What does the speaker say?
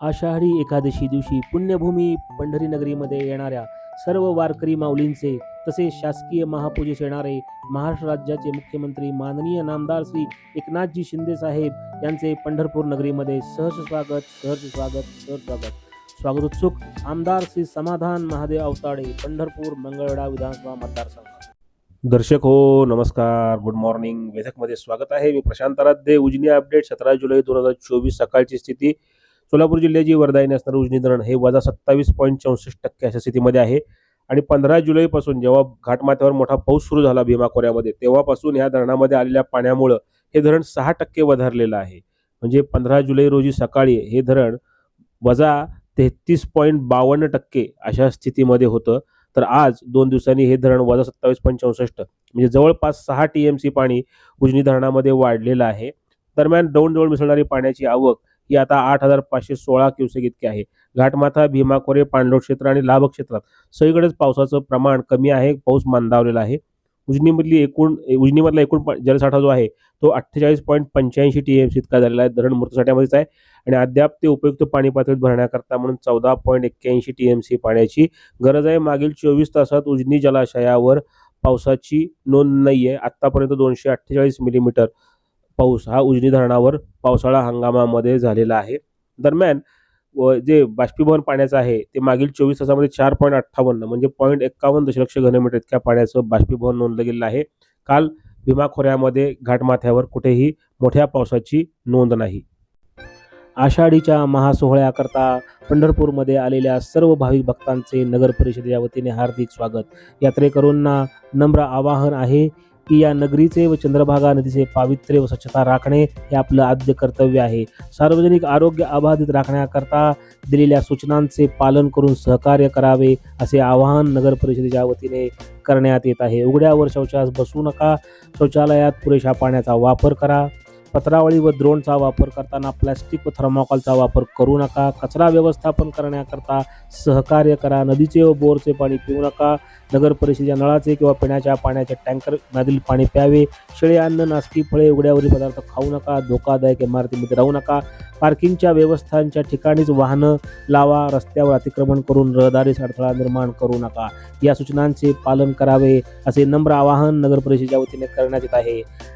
आषाढी एकादशी दिवशी पुण्यभूमी पंढरी नगरीमध्ये येणाऱ्या सर्व वारकरी माऊलींचे तसेच शासकीय महापूजेस येणारे महाराष्ट्र राज्याचे मुख्यमंत्री माननीय नामदार श्री एकनाथजी शिंदे साहेब यांचे पंढरपूर नगरीमध्ये सहर्ष स्वागत सहर्ष स्वागत सहर्ष स्वागत. स्वागतोत्सुक आमदार श्री समाधान महादेव अवताडे पंढरपूर मंगळवेढा विधानसभा मतदारसंघ. दर्शक हो नमस्कार. गुड मॉर्निंग वेधकमध्ये स्वागत आहे. मी प्रशांत आराध्य उजनी अपडेट सतरा जुलै दोन हजार चोवीस सकाळची स्थिती. सोलापूर जिल्ह्याची वर्धा असणारं उजनी धरण हे वजा सत्तावीस पॉईंट चौसष्ट टक्के अशा स्थितीमध्ये आहे. आणि पंधरा जुलैपासून जेव्हा घाटमाथ्यावर मोठा पाऊस सुरू झाला भीमा खोऱ्यामध्ये तेव्हापासून या धरणामध्ये आलेल्या पाण्यामुळं हे धरण सहा टक्के वधारलेलं आहे. म्हणजे पंधरा जुलै रोजी सकाळी हे धरण वजा तेहतीस पॉईंट बावन्न टक्के अशा स्थितीमध्ये होतं. तर आज दोन दिवसांनी हे धरण वजा सत्तावीस पॉईंट चौसष्ट म्हणजे जवळपास सहा टी एम सी पाणी उजनी धरणामध्ये वाढलेलं आहे. दरम्यान दौंड जवळ मिसळणारी पाण्याची आवक ही आता आठ हजार पाचशे सोळा क्युसेक इतकी आहे. घाटमाथा भीमाखोरे पांडव क्षेत्र आणि लाभ क्षेत्रात सगळीकडेच पावसाचं प्रमाण कमी आहे पाऊस मंदावलेला आहे. उजनीमधली एकूण उजनीमधला एकूण जलसाठा जो आहे तो अठ्ठेचाळीस पॉईंट पंच्याऐंशी टी एम सी इतका झालेला आहे. धरण मृतसाठ्यामध्येच आहे आणि अद्याप ते उपयुक्त पाणी पातळीत भरण्याकरता म्हणून चौदा पॉईंट एक्क्याऐंशी टी एम सी पाण्याची गरज आहे. मागील चोवीस तासात उजनी जलाशयावर पावसाची नोंद नाही आहे आत्तापर्यंत दोनशे अठ्ठेचाळीस मिलीमीटर पाऊस हा उजनी धरणावर पावसाळा हंगामामध्ये झालेला आहे. दरम्यान व जे बाष्पीभवन पाण्याचं आहे ते मागील चोवीस तासामध्ये चार पॉईंट अठ्ठावन्न म्हणजे पॉईंट एक्कावन्न दशलक्ष घनमीटर इतक्या पाण्याचं बाष्पीभवन नोंदलं गेलेलं आहे. काल भीमा खोऱ्यामध्ये घाटमाथ्यावर कुठेही मोठ्या पावसाची नोंद नाही. आषाढीच्या महासोहळ्याकरता पंढरपूरमध्ये आलेल्या सर्व भाविक भक्तांचे नगर परिषदेच्या वतीने हार्दिक स्वागत. यात्रेकरूंना नम्र आवाहन आहे की या नगरीचे व चंद्रभागा नदीचे पावित्र्य व स्वच्छता राखणे हे आपलं आद्य कर्तव्य आहे. सार्वजनिक आरोग्य अबाधित राखण्याकरता दिलेल्या सूचनांचे पालन करून सहकार्य करावे असे आवाहन नगर परिषदेच्या वतीने करण्यात येत आहे. उघड्यावर शौचास बसू नका. शौचालयात पुरेशा पाण्याचा वापर करा. पत्रावळी व द्रोणचा वापर करताना प्लॅस्टिक व थर्माकॉलचा वापर करू नका कचरा व्यवस्थापन करण्याकरता सहकार्य करा नदीचे व बोरचे पाणी पिऊ नका नगर परिषदेच्या नळाचे किंवा पिण्याच्या पाण्याचे टँकर मधील पाणी प्यावे शेळे अन्न नास्ती फळे उघड्यावरील पदार्थ खाऊ नका धोकादायक इमारतीमध्ये राहू नका पार्किंगच्या व्यवस्थांच्या ठिकाणीच वाहनं लावा रस्त्यावर अतिक्रमण करून रहदारीस अडथळा निर्माण करू नका. या सूचनांचे पालन करावे असे नम्र आवाहन नगर परिषदेच्या वतीने करण्यात येत आहे.